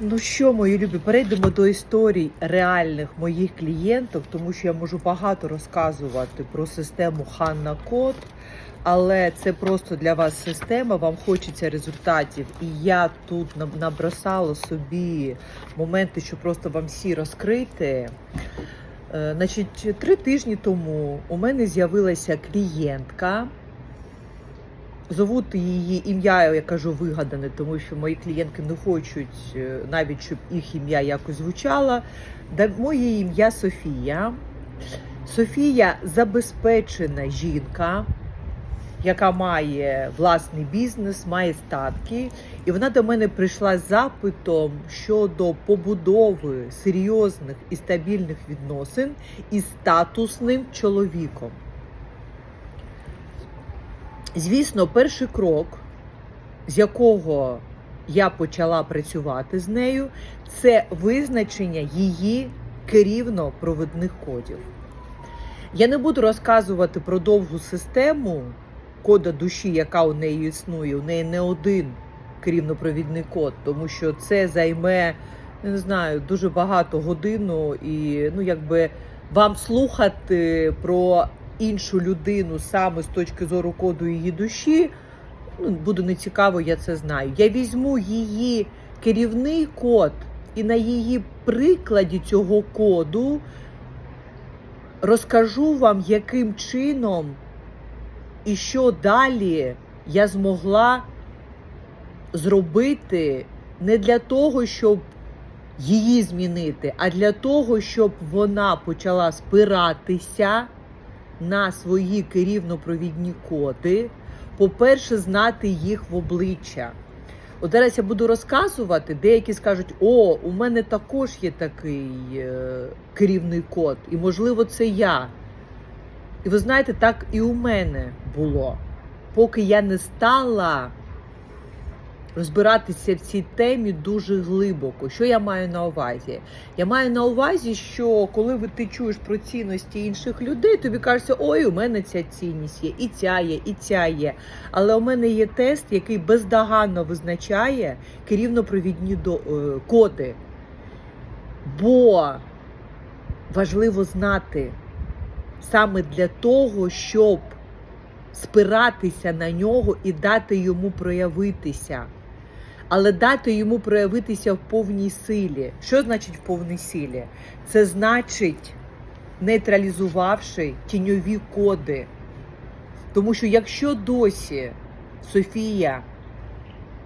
Ну що, мої любі, перейдемо до історій реальних моїх клієнток, тому що я можу багато розказувати про систему Ханна Код, але це просто для вас система. Вам хочеться результатів. І я тут набросала собі моменти, що просто вам всі розкрити. Е, Значить, три тижні тому у мене з'явилася клієнтка. Зовут її ім'я, я кажу, вигадане, тому що мої клієнтки не хочуть е, навіть, щоб їх ім'я якось звучало. Моє ім'я Софія. Софія забезпечена жінка, яка має власний бізнес, має статки. І вона до мене прийшла з запитом щодо побудови серйозних і стабільних відносин із статусним чоловіком. Звісно, перший крок, з якого я почала працювати з нею, це визначення її керівно-провідних кодів. Я не буду розказувати про довгу систему кода душі, яка у неї існує. У неї не один керівно-провідний код, тому що це займе, я не знаю, дуже багато годину і ну, якби вам слухати про іншу людину саме з точки зору коду її душі, ну, буде нецікаво, я це знаю. Я візьму її керівний код і на її прикладі цього коду розкажу вам, яким чином і що далі я змогла зробити не для того, щоб її змінити, а для того, щоб вона почала спиратися на свої керівно-провідні коди, по-перше, знати їх в обличчя. От зараз я буду розказувати, деякі скажуть, о, у мене також є такий е, керівний код, і можливо, це я. І ви знаєте, так і у мене було. Поки я не стала розбиратися в цій темі дуже глибоко. Що я маю на увазі? Я маю на увазі, що коли ти чуєш про цінності інших людей, тобі кажеться, ой, у мене ця цінність є, і ця є, і ця є. Але у мене є тест, який бездоганно визначає керівно-провідні до, е, коди. Бо важливо знати саме для того, щоб спиратися на нього і дати йому проявитися. Але дати йому проявитися в повній силі. Що значить в повній силі? Це значить, нейтралізувавши тіньові коди. Тому що якщо досі Софія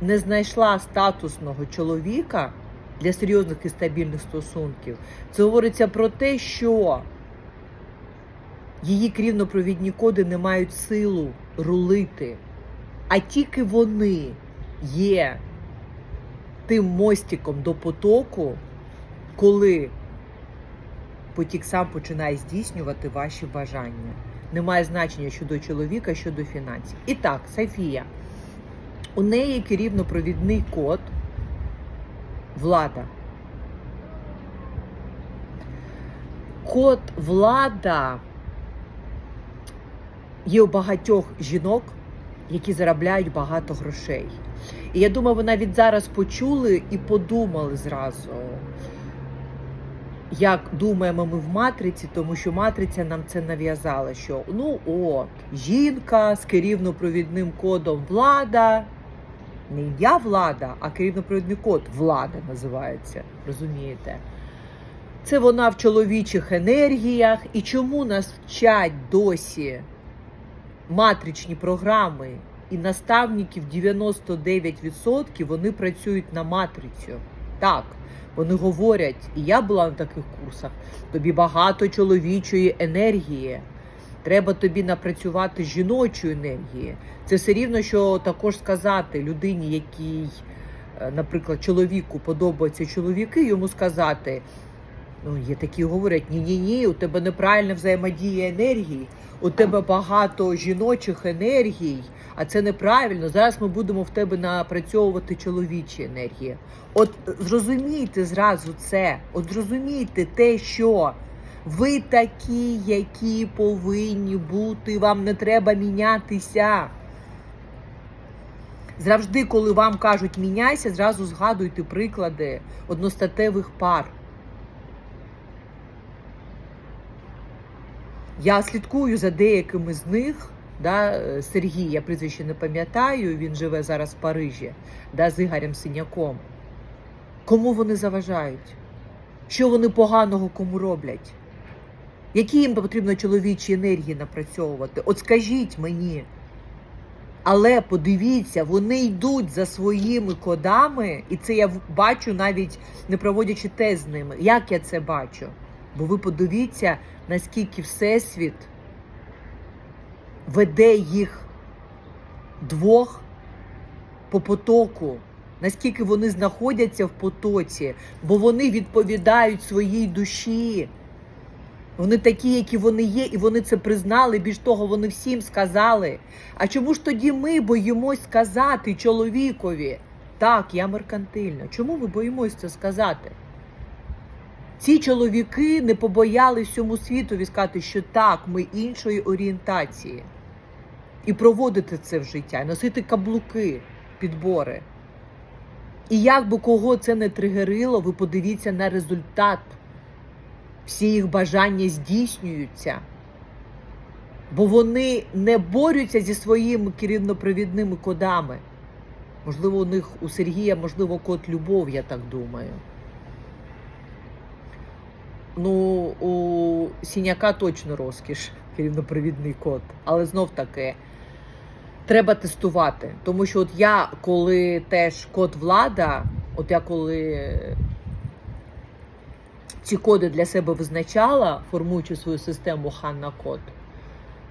не знайшла статусного чоловіка для серйозних і стабільних стосунків, це говориться про те, що її керівно-провідні коди не мають силу рулити, а тільки вони є тим мостиком до потоку, коли потік сам починає здійснювати ваші бажання. Немає значення щодо чоловіка, щодо фінансів. І так, Софія, у неї керівно-провідний код влада. Код влада є у багатьох жінок, які заробляють багато грошей. І я думаю, ви навіть зараз почули і подумали зразу, як думаємо ми в матриці, тому що матриця нам це нав'язала, що ну от, жінка з керівно-провідним кодом влада, не ім'я влада, а керівно-провідний код влада називається. Розумієте? Це вона в чоловічих енергіях. І чому нас вчать досі матричні програми і наставників 99% вони працюють на матрицю. Так, вони говорять, і я була на таких курсах. Тобі багато чоловічої енергії. Треба тобі напрацювати жіночої енергії. Це все рівно, що також сказати людині, якій, е, наприклад, чоловіку подобаються чоловіки, йому сказати. Ну, є такі говорять: ні-ні ні, у тебе неправильна взаємодія енергії, у тебе багато жіночих енергій, а це неправильно. Зараз ми будемо в тебе напрацьовувати чоловічі енергії. От зрозумійте зразу це, от зрозумійте те, що ви такі, які повинні бути, вам не треба мінятися. Завжди, коли вам кажуть міняйся, зразу згадуйте приклади одностатевих пар. Я слідкую за деякими з них. Да, е, Сергій, я прізвище не пам'ятаю, він живе зараз в Парижі, да, з Ігорем Синяком. Кому вони заважають? Що вони поганого кому роблять? Які їм потрібно чоловічі енергії напрацьовувати? От скажіть мені. Але подивіться, вони йдуть за своїми кодами, і це я бачу навіть не проводячи тест з ними. Як я це бачу? Бо ви подивіться, наскільки Всесвіт веде їх двох по потоку, наскільки вони знаходяться в потоці, бо вони відповідають своїй душі. Вони такі, які вони є, і вони це признали. Більш того, вони всім сказали. А чому ж тоді ми боїмось сказати чоловікові? Так, я меркантильна. Чому ми боїмось це сказати? Ці чоловіки не побоялись всьому світові сказати, що так, ми іншої орієнтації. І проводити це в життя, і носити каблуки, підбори. І як би кого це не тригерило, ви подивіться на результат. Всі їх бажання здійснюються. Бо вони не борються зі своїми керівнопровідними кодами. Можливо, у них у Сергія, можливо, код любов, я так думаю. Ну, у Сіняка точно розкіш, керівнопровідний код. Але знов таки треба тестувати. Тому що от я, коли теж код влада, от я коли ці коди для себе визначала, формуючи свою систему Ханна Код,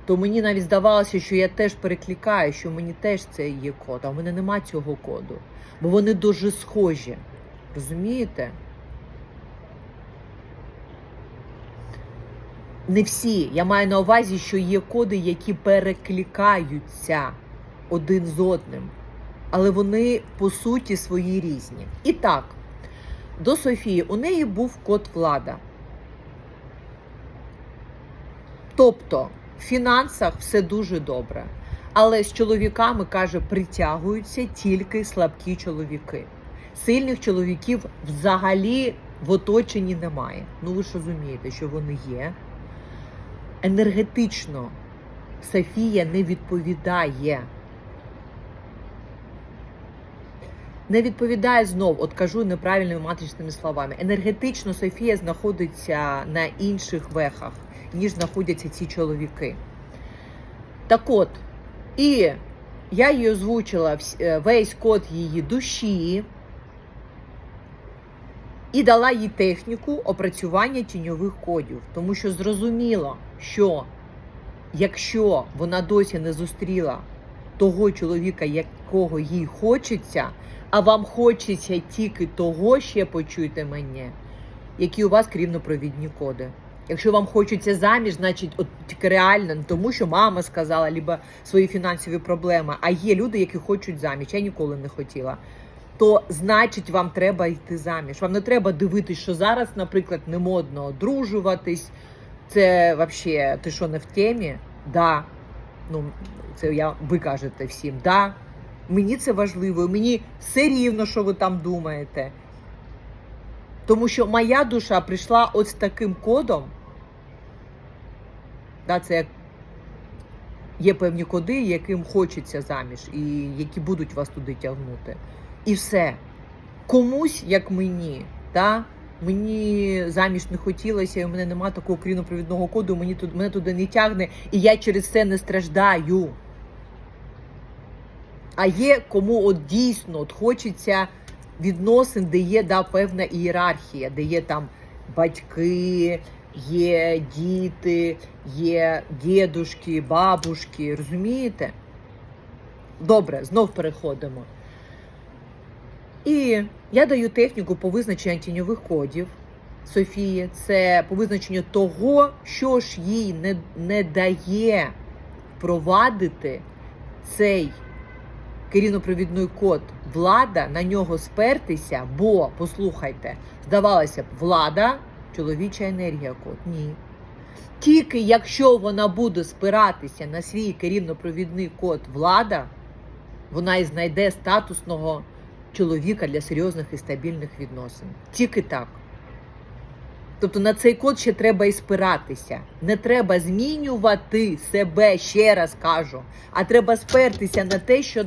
то мені навіть здавалося, що я теж перекликаю, що мені теж це є код, а в мене нема цього коду. Бо вони дуже схожі. Розумієте? Не всі. Я маю на увазі, що є коди, які перекликаються один з одним. Але вони по суті свої різні. І так, до Софії у неї був код влада. Тобто в фінансах все дуже добре. Але з чоловіками, каже, притягуються тільки слабкі чоловіки. Сильних чоловіків взагалі в оточенні немає. Ну ви ж розумієте, що вони є. Енергетично Софія не відповідає. Не відповідає знов, от кажу неправильними матричними словами. Енергетично Софія знаходиться на інших вехах, ніж знаходяться ці чоловіки. Так от, і я їй озвучила е, весь код її душі і дала їй техніку опрацювання тіньових кодів, тому що зрозуміло, що якщо вона досі не зустріла того чоловіка, якого їй хочеться, а вам хочеться тільки того, ще почуйте мене, які у вас керівнопровідні коди. Якщо вам хочеться заміж, значить, от тільки реально не тому, що мама сказала, либо свої фінансові проблеми. А є люди, які хочуть заміж. Я ніколи не хотіла. То значить, вам треба йти заміж. Вам не треба дивитись, що зараз, наприклад, не модно одружуватись. Це взагалі, ти що не в темі? Да. Ну, це я ви кажете всім, да. Мені це важливо, мені все рівно, що ви там думаєте. Тому що моя душа прийшла ось таким кодом. Да, це як є певні коди, яким хочеться заміж, і які будуть вас туди тягнути. І все. Комусь, як мені, да, мені заміж не хотілося, і в мене немає такого керівно-провідного коду, мені тут мене туди не тягне, і я через це не страждаю. А є кому от дійсно от хочеться відносин, де є да, певна ієрархія, де є там батьки, є діти, є дідушки, бабушки, розумієте? Добре, знов переходимо. І я даю техніку по визначенню тіньових кодів Софії. Це по визначенню того, що ж їй не, не дає впровадити цей керівно-провідний код влада, на нього спертися, бо, послухайте, здавалося б, влада, чоловіча енергія код. Ні. Тільки якщо вона буде спиратися на свій керівно-провідний код влада, вона і знайде статусного чоловіка для серйозних і стабільних відносин. Тільки так. Тобто на цей код ще треба і спиратися. Не треба змінювати себе, ще раз кажу, а треба спертися на те, що